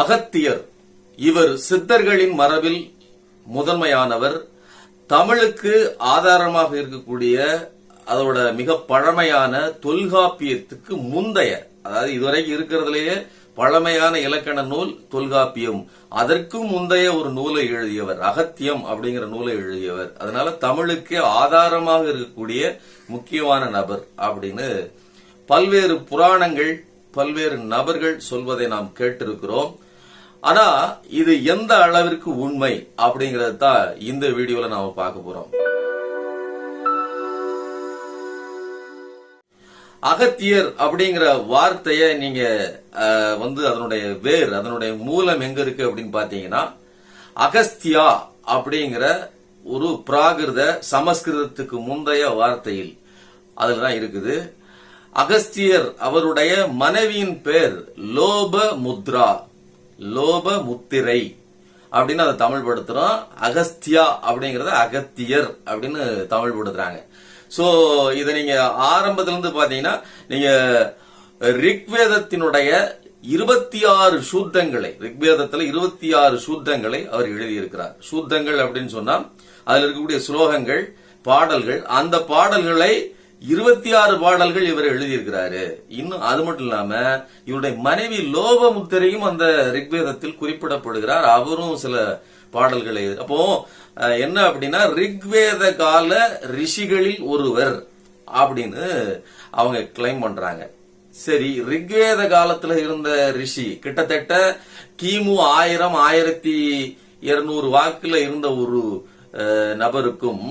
அகத்தியர். இவர் சித்தர்களின் மரபில் முதன்மையானவர். தமிழுக்கு ஆதாரமாக இருக்கக்கூடிய அதோட மிக பழமையான தொல்காப்பியத்துக்கு முந்தைய அதாவது இதுவரைக்கும் இருக்கிறதுலேயே பழமையான இலக்கண நூல் தொல்காப்பியம். அதற்கும் முந்தைய ஒரு நூலை எழுதியவர். அகத்தியம் அப்படிங்கிற நூலை எழுதியவர். அதனால தமிழுக்கு ஆதாரமாக இருக்கக்கூடிய முக்கியமான நபர் அப்படின்னு பல்வேறு புராணங்கள் பல்வேறு நபர்கள் சொல்வதை நாம் கேட்டிருக்கிறோம். ஆனா இது எந்த அளவிற்கு உண்மை அப்படிங்கறது தான் இந்த வீடியோல நாம பார்க்க போறோம். அகத்தியர் அப்படிங்கிற வார்த்தைய நீங்க அஹ், வந்து அதனுடைய வேர் அதனுடைய மூலம் எங்க இருக்கு அப்படின்னு பாத்தீங்கன்னா அகஸ்தியா அப்படிங்கிற ஒரு பிராகிருத சமஸ்கிருதத்துக்கு முந்தைய வார்த்தையில் அதுலதான் இருக்குது. அகஸ்தியர் அவருடைய மனைவியின் பேர் லோப முத்ரா லோப முத்திரை அப்படின்னு அதை தமிழ் படுத்துறோம். அகஸ்தியா அப்படிங்கறத அகத்தியர் அப்படின்னு தமிழ் படுத்துறாங்க. சோ இதை நீங்க ஆரம்பத்துல இருந்து பாத்தீங்கன்னா நீங்க ரிக்வேதத்தினுடைய இருபத்தி ஆறு சூத்தங்களை ரிக்வேதத்துல இருபத்தி ஆறு சூத்தங்களை அவர் எழுதியிருக்கிறார். சூத்தங்கள் அப்படின்னு சொன்னா அதுல இருக்கக்கூடிய ஸ்லோகங்கள் பாடல்கள் அந்த பாடல்களை இருபத்தி ஆறு பாடல்கள் இவர் எழுதியிருக்கிறாரு. இன்னும் அது மட்டும் இல்லாம இவருடைய மனைவி லோப முக்தரையும் அந்த ரிக்வேதத்தில் குறிப்பிடப்படுகிறார். அவரும் சில பாடல்களை அப்போ என்ன அப்படின்னா ரிக்வேத கால ரிஷிகளில் ஒருவர் அப்படின்னு அவங்க கிளைம் பண்றாங்க. சரி ரிக்வேத காலத்துல இருந்த ரிஷி கிட்டத்தட்ட கிமு ஆயிரம் ஆயிரத்தி இருநூறு வாக்குல இருந்த ஒரு நபருக்கும்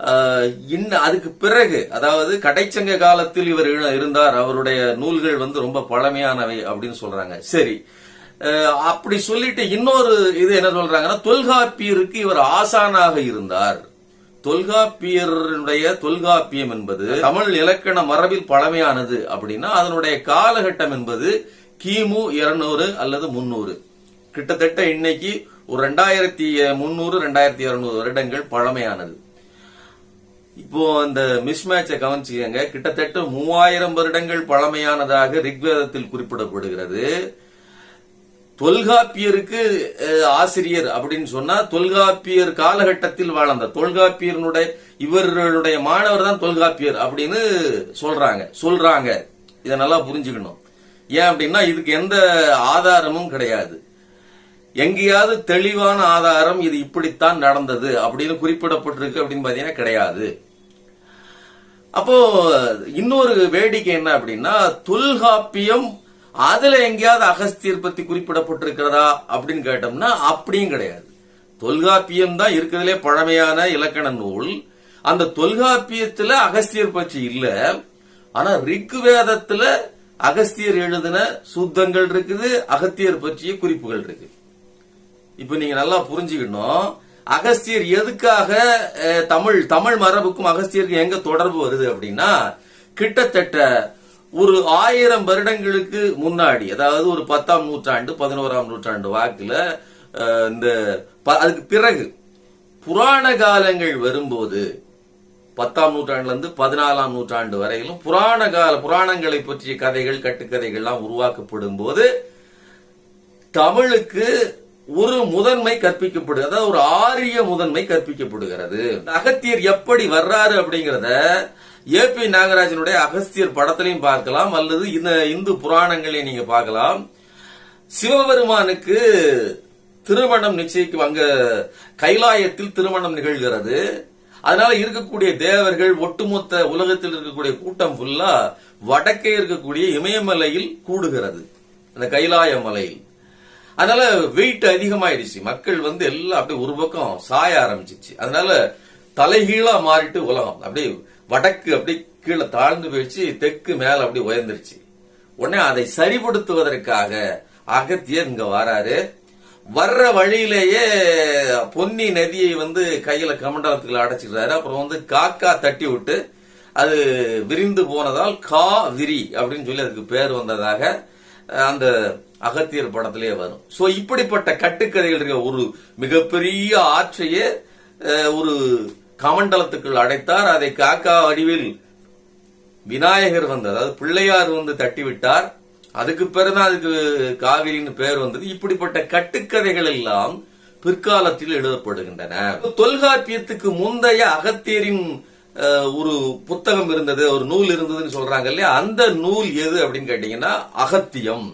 இன்னும் இன்ன அதுக்கு பிறகு அதாவது கடைச்சங்க காலத்தில் இவர் இருந்தார். அவருடைய நூல்கள் வந்து ரொம்ப பழமையானவை அப்படின்னு சொல்றாங்க. சரி. அப்படி சொல்லிட்டு இன்னொரு இது என்ன சொல்றாங்கன்னா தொல்காப்பியருக்கு இவர் ஆசானாக இருந்தார். தொல்காப்பியருடைய தொல்காப்பியம் என்பது தமிழ் இலக்கண மரபில் பழமையானது அப்படின்னா அதனுடைய காலகட்டம் என்பது கிமு இருநூறு அல்லது முன்னூறு கிட்டத்தட்ட இன்னைக்கு ஒரு ரெண்டாயிரத்தி முன்னூறு ரெண்டாயிரத்தி இருநூறு வருடங்கள் பழமையானது. இப்போ அந்த மிஸ்மேட்சை கவனிச்சுக்கங்க. கிட்டத்தட்ட மூவாயிரம் வருடங்கள் பழமையானதாக ரிக்வேதத்தில் குறிப்பிடப்படுகிறது. தொல்காப்பியருக்கு ஆசிரியர் அப்படின்னு சொன்னா தொல்காப்பியர் காலகட்டத்தில் வாழ்ந்த தொல்காப்பியருடைய இவர்களுடைய மாணவர் தான் தொல்காப்பியர் அப்படின்னு சொல்றாங்க சொல்றாங்க. இதை நல்லா புரிஞ்சுக்கணும். ஏன் அப்படின்னா இதுக்கு எந்த ஆதாரமும் கிடையாது. எங்கேயாவது தெளிவான ஆதாரம் இது இப்படித்தான் நடந்தது அப்படின்னு குறிப்பிடப்பட்டிருக்கு அப்படின்னு பாத்தீங்கன்னா கிடையாது. அப்போ இன்னொரு வேடிக்கை என்ன அப்படின்னா தொல்காப்பியம் அதுல எங்கேயாவது அகஸ்தியர் பத்தி குறிப்பிடப்பட்டிருக்கிறதா அப்படின்னு கேட்டோம்னா அப்படியும் கிடையாது. தொல்காப்பியம் தான் இருக்கிறதுலே பழமையான இலக்கண நூல். அந்த தொல்காப்பியத்துல அகஸ்தியர் பற்றி இல்ல. ஆனா ரிக்வேதத்துல அகஸ்தியர் எழுதின சுத்தங்கள் இருக்குது அகத்தியர் பற்றிய குறிப்புகள் இருக்கு இப்ப நீங்க நல்லா புரிஞ்சுக்கணும். அகஸ்தியர் எதுக்காக தமிழ் தமிழ் மரபுக்கும் அகஸ்தியருக்கும் எங்க தொடர்பு வருது அப்படின்னா கிட்டத்தட்ட ஒரு ஆயிரம் வருடங்களுக்கு முன்னாடி அதாவது ஒரு பத்தாம் நூற்றாண்டு பதினோராம் நூற்றாண்டு வாக்குல இந்த ப- அதுக்கு பிறகு புராண காலங்கள் வரும்போது பத்தாம் நூற்றாண்டுல இருந்து பதினாலாம் நூற்றாண்டு வரையிலும் புராண கால புராணங்களை பற்றிய கதைகள் கட்டுக்கதைகள்லாம் உருவாக்கப்படும் போது தமிழுக்கு ஒரு முதன்மை கற்பிக்கப்படுது அதாவது ஒரு ஆரிய முதன்மை கற்பிக்கப்படுகிறது. அகத்தியர் எப்படி வர்றாரு அப்படிங்கறத ஏ பி நாகராஜனுடைய அகஸ்தியர் படத்திலையும் பார்க்கலாம். அல்லது இந்த இந்து புராணங்களையும் நீங்க பார்க்கலாம். சிவபெருமானுக்கு திருமணம் நிச்சயிக்கும் அங்க கைலாயத்தில் திருமணம் நிகழ்கிறது. அதனால இருக்கக்கூடிய தேவர்கள் ஒட்டுமொத்த உலகத்தில் இருக்கக்கூடிய கூட்டம் ஃபுல்லா வடக்கே இருக்கக்கூடிய இமயமலையில் கூடுகிறது. அந்த கைலாய மலையில். அதனால வெயிட் அதிகமாயிருச்சு மக்கள் வந்து எல்லாம் அப்படியே ஒரு பக்கம் சாய ஆரம்பிச்சிச்சு. அதனால தலைகீழா மாறிட்டு உலகம். அப்படியே வடக்கு அப்படியே கீழே தாழ்ந்து போயிடுச்சு தெற்கு மேல அப்படியே உயர்ந்துருச்சு. உடனே அதை சரிப்படுத்துவதற்காக அகத்தியர் இங்க வராரு. வர்ற வழியிலேயே பொன்னி நதியை வந்து கையில கமண்டலத்துக்குள்ள அடைச்சிடுறாரு. அப்புறம் வந்து காக்கா தட்டி விட்டு அது விரிந்து போனதால் கா விரி அப்படின்னு சொல்லி அதுக்கு பேர் வந்ததாக அந்த அகத்தியர் படத்திலே வரும். சோ இப்படிப்பட்ட கட்டுக்கதைகள் இருக்க ஒரு மிகப்பெரிய ஆற்றையே ஒரு கமண்டலத்துக்குள் அடைத்தார். அதை காக்கா வடிவில் விநாயகர் வந்து அதாவது பிள்ளையார் வந்து தட்டி விட்டார் அதுக்கு பிறகுதான் அதுக்கு காவிரின்னு பெயர் வந்தது. இப்படிப்பட்ட கட்டுக்கதைகள் எல்லாம் பிற்காலத்தில் எழுதப்படுகின்றன. தொல்காப்பியத்துக்கு முந்தைய அகத்தியரின் ஒரு புத்தகம் இருந்தது ஒரு நூல் இருந்ததுன்னு சொல்றாங்க இல்லையா? அந்த நூல் எது அப்படின்னு கேட்டீங்கன்னா அகத்தியம்.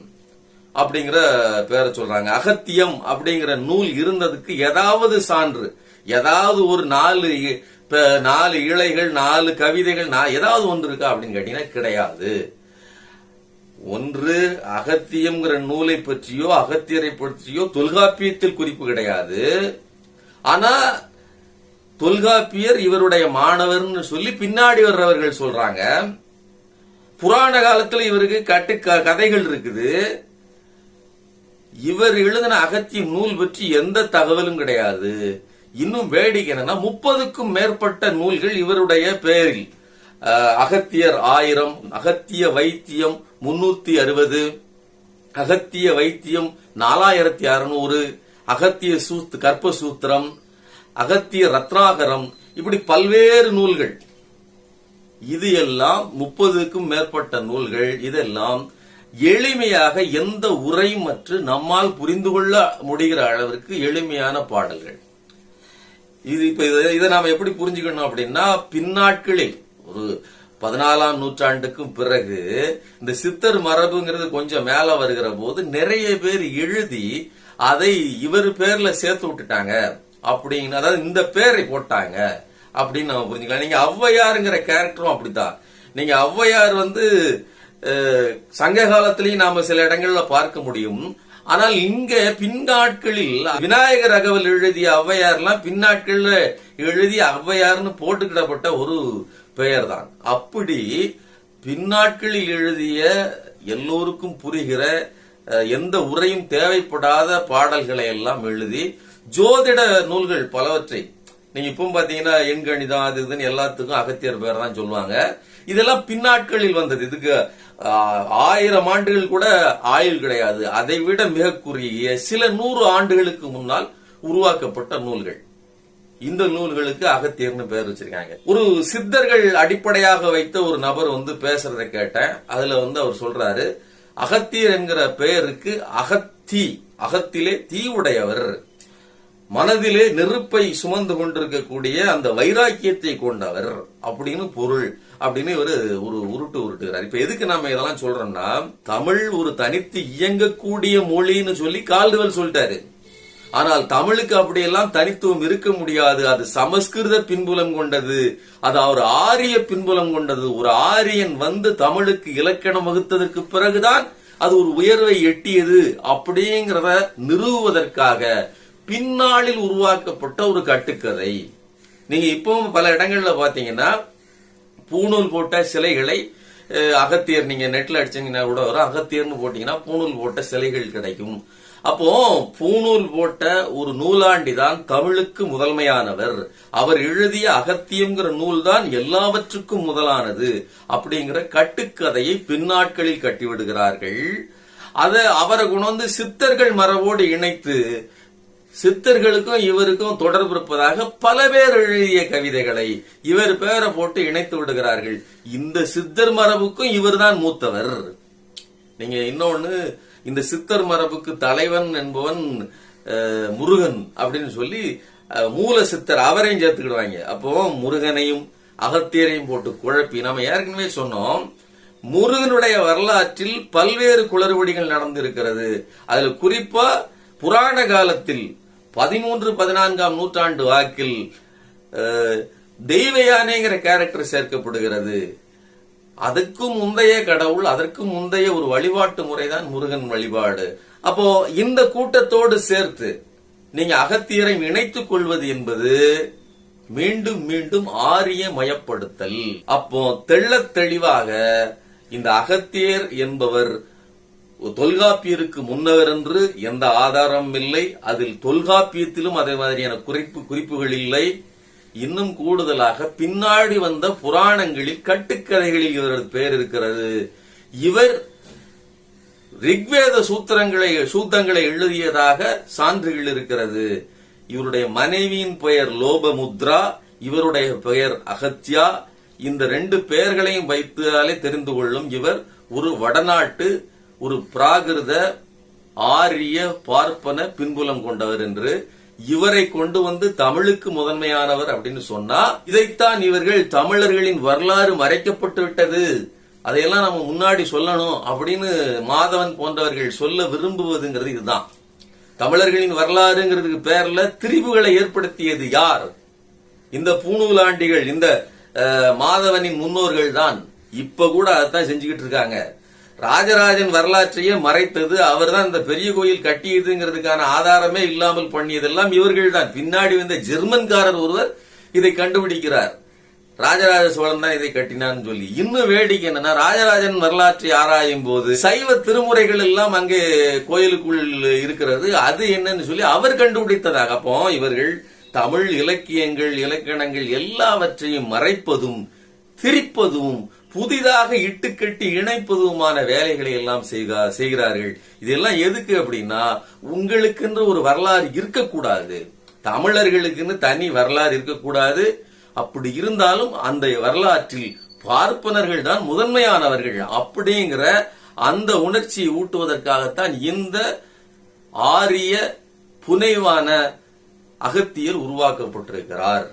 அப்படிங்கிற பேரை சொல்றாங்க. அகத்தியம் அப்படிங்கிற நூல் இருந்ததுக்கு ஏதாவது சான்று ஏதாவது ஒரு நாலு இ- நாலு இழைகள் நாலு கவிதைகள் நான் ஏதாவது ஒன்று இருக்கா அப்படின்னு கேட்டீங்கன்னா கிடையாது. ஒன்று அகத்தியம்ங்கிற நூலை பற்றியோ அகத்தியரை பற்றியோ தொல்காப்பியத்தில் குறிப்பு கிடையாது. ஆனா தொல்காப்பியர் இவருடைய மாணவர்னு சொல்லி பின்னாடி வர்றவர்கள் சொல்றாங்க. புராண காலத்துல இவருக்கு கட்டு கதைகள் இருக்குது. இவர் எழுதின அகத்திய நூல் பற்றி எந்த தகவலும் கிடையாது. இன்னும் வேடிக்கை என்னன்னா முப்பதுக்கும் மேற்பட்ட நூல்கள் இவருடைய பெயரில் அகத்தியர் ஆயிரம் அகத்திய வைத்தியம் முன்னூத்தி அறுபது அகத்திய வைத்தியம் நாலாயிரத்தி அறுநூறு அகத்திய சூத் கற்ப சூத்திரம் அகத்திய ரத்னாகரம் இப்படி பல்வேறு நூல்கள். இது எல்லாம் முப்பதுக்கும் மேற்பட்ட நூல்கள். இதெல்லாம் எளிமையாக எந்த உரை மற்றும் நம்மால் புரிந்து கொள்ள முடிகிற அளவிற்கு எளிமையான பாடல்கள். இது இப்ப இதை நாம் எப்படி புரிஞ்சுக்கணும் அப்படின்னா பின்னாட்களில் ஒரு பதினாலாம் நூற்றாண்டுக்கும் பிறகு இந்த சித்தர் மரபுங்கிறது கொஞ்சம் மேல வருகிற போது நிறைய பேர் எழுதி அதை இவர் பேர்ல சேர்த்து விட்டுட்டாங்க அப்படின்னு அதாவது இந்த பேரை போட்டாங்க அப்படின்னு நம்ம புரிஞ்சுக்கலாம். நீங்க ஔவையாருங்கிற கேரக்டரும் அப்படித்தான். நீங்க ஔவையார் வந்து சங்க காலத்திலையும் நாம சில இடங்கள்ல பார்க்க முடியும். ஆனால் இங்க பின்னாட்களில் விநாயகர் அகவல் எழுதிய ஔவையார்லாம் பின்னாட்கள்ல எழுதி ஔவையார்னு போட்டுக்கிடப்பட்ட ஒரு பெயர் தான் அப்படி பின்னாட்களில் எழுதிய எல்லோருக்கும் புரிகிற அஹ், எந்த உரையும் தேவைப்படாத பாடல்களை எல்லாம் எழுதி ஜோதிட நூல்கள் பலவற்றை நீங்க இப்போ பாத்தீங்கன்னா எண்கணிதம் அது இதுன்னு எல்லாத்துக்கும் அகத்தியர் பேர் தான் சொல்லுவாங்க. இதெல்லாம் பின்னாட்களில் வந்தது. இதுக்கு ஆயிரம் ஆண்டுகள் கூட ஆயுள் கிடையாது. அதை விட மிக குறுகிய சில நூறு ஆண்டுகளுக்கு முன்னால் உருவாக்கப்பட்ட நூல்கள். இந்த நூல்களுக்கு அகத்தியர்னு பேர் வச்சிருக்காங்க. ஒரு சித்தர்கள் அடிப்படையாக வைத்த ஒரு நபர் வந்து பேசுறத கேட்டேன். அதுல வந்து அவர் சொல்றாரு அகத்தியர் என்கிற பெயருக்கு அகத்தி அகத்திலே தீ உடையவர் மனதிலே நெருப்பை சுமந்து கொண்டிருக்கக்கூடிய அந்த வைராக்கியத்தை கொண்டவர். அப்படின்னு பொருள். அப்படின்னு இவரு ஒரு உருட்டு உருட்டுகிறார் இப்ப எதுக்கு நம்ம இதெல்லாம் சொல்றோம்னா தமிழ் ஒரு தனித்து இயங்கக்கூடிய மொழின்னு சொல்லி கால்டுவல் சொல்லிட்டாரு. ஆனால் தமிழுக்கு அப்படியெல்லாம் தனித்துவம் இருக்க முடியாது. அது சமஸ்கிருத பின்புலம் கொண்டது. அது அவர் ஆரிய பின்புலம் கொண்டது. ஒரு ஆரியன் வந்து தமிழுக்கு இலக்கணம் வகுத்ததற்கு பிறகுதான் அது ஒரு உயர்வை எட்டியது அப்படிங்கிறத நிறுவுவதற்காக பின்னாளில் உருவாக்கப்பட்ட ஒரு கட்டுக்கதை. நீங்க இப்பவும் பல இடங்கள்ல பாத்தீங்கன்னா பூணூல் போட்ட சிலைகளை அகத்தியர் நீங்க நெட்ல அடிச்சீங்கன்னா கூட வரும். அகத்தியர்னு போட்டீங்கன்னா பூணூல் போட்ட சிலைகள் கிடைக்கும். அப்போ பூணூல் போட்ட ஒரு நூலாண்டி தான் தமிழுக்கு முதன்மையானவர். அவர் எழுதிய அகத்தியம்ங்கிற நூல் தான் எல்லாவற்றுக்கும் முதலானது அப்படிங்கிற கட்டுக்கதையை பின்னாட்களில் கட்டிவிடுகிறார்கள். அதை அவரை கொண்டு வந்து சித்தர்கள் மரபோடு இணைத்து சித்தர்களுக்கும் இவருக்கும் தொடர்பு இருப்பதாக பல பேர் எழுதிய கவிதைகளை இவர் பேரை போட்டு இணைத்து விடுகிறார்கள். இந்த சித்தர் மரபுக்கும் இவர்தான் மூத்தவர். நீங்க இன்னொன்னு இந்த சித்தர் மரபுக்கு தலைவன் என்பவன் முருகன் அப்படின்னு சொல்லி மூல சித்தர் அவரையும் சேர்த்துக்கிடுவாங்க. அப்போ முருகனையும் அகத்தியரையும் போட்டு குழப்பி நம்ம ஏற்கனவே சொன்னோம் முருகனுடைய வரலாற்றில் பல்வேறு குளறுபடிகள் நடந்திருக்கிறது. அதுல குறிப்பா புராண காலத்தில் பதிமூன்று பதினான்காம் நூற்றாண்டு வாக்கில் அஹ், தெய்வ யானைங்கிற கேரக்டர் சேர்க்கப்படுகிறது. அதுக்கும் முந்தைய கடவுள் அதற்கும் முந்தைய ஒரு வழிபாட்டு முறைதான் முருகன் வழிபாடு. அப்போ இந்த கூட்டத்தோடு சேர்த்து நீங்க அகத்தியரை இணைத்துக் கொள்வது என்பது மீண்டும் மீண்டும் ஆரிய மயப்படுத்தல் அப்போ தெள்ளத் தெளிவாக இந்த அகத்தியர் என்பவர் தொல்காப்பியருக்கு முன்னவர் என்று எந்த ஆதாரமும் இல்லை. அதில் தொல்காப்பியத்திலும் அதே மாதிரியான குறிப்பு குறிப்புகள் இல்லை. இன்னும் கூடுதலாக பின்னாடி வந்த புராணங்களில் கட்டுக்கதைகளில் இவரது பெயர் இருக்கிறது. இவர் ரிக்வேத சூத்திரங்களை சூத்தங்களை எழுதியதாக சான்றுகள் இருக்கிறது. இவருடைய மனைவியின் பெயர் லோபமுத்ரா இவருடைய பெயர் அகத்யா. இந்த ரெண்டு பெயர்களையும் வைத்தாலே தெரிந்து கொள்ளும் இவர் ஒரு வடநாட்டு ஒரு பிராகிருத ஆரிய பார்ப்பன பின்புலம் கொண்டவர் என்று இவரை கொண்டு வந்து தமிழுக்கு முதன்மையானவர் அப்படின்னு சொன்னா இதைத்தான் இவர்கள் தமிழர்களின் வரலாறு மறைக்கப்பட்டு விட்டது. அதையெல்லாம் நம்ம முன்னாடி சொல்லணும் அப்படின்னு மாதவன் போன்றவர்கள் சொல்ல விரும்புவதுங்கிறது இதுதான். தமிழர்களின் வரலாறுங்கிறதுக்கு பேர்ல திரிவுகளை ஏற்படுத்தியது யார்? இந்த பூணூலாண்டிகள் இந்த மாதவனின் முன்னோர்கள் தான். இப்ப கூட அதைத்தான் செஞ்சுக்கிட்டு இருக்காங்க. ராஜராஜன் வரலாற்றையே மறைத்தது அவர்தான் இந்த பெரிய கோயில் கட்டியதுங்கிறதுக்கான ஆதாரமே இல்லாமல் பண்ணியதெல்லாம் இவர்கள் தான். பின்னாடி வந்த ஜெர்மன்காரர் ஒருவர் இதை கண்டுபிடிக்கிறார். ராஜராஜ சோழன் தான் இதை கட்டினான்னு சொல்லி. இன்னும் வேடிக்கை என்னன்னா ராஜராஜன் வரலாற்றை ஆராயும் போது சைவ திருமுறைகள் எல்லாம் அங்கே கோயிலுக்குள் இருக்கிறது. அது என்னன்னு சொல்லி அவர் கண்டுபிடித்ததாக. அப்போ இவர்கள் தமிழ் இலக்கியங்கள் இலக்கணங்கள் எல்லாவற்றையும் மறைப்பதும் திரிப்பதும் புதிதாக இட்டுக்கட்டி இணைப்பதுமான வேலைகளை எல்லாம் செய்கிறார்கள். இதெல்லாம் எதுக்கு அப்படின்னா உங்களுக்கென்று ஒரு வரலாறு இருக்கக்கூடாது. தமிழர்களுக்குன்னு தனி வரலாறு இருக்கக்கூடாது. அப்படி இருந்தாலும் அந்த வரலாற்றில் பார்ப்பனர்கள் தான் முதன்மையானவர்கள். அப்படிங்கிற அந்த உணர்ச்சியை ஊட்டுவதற்காகத்தான் இந்த ஆரிய புனைவான அகத்தியர் உருவாக்கப்பட்டிருக்கிறார்.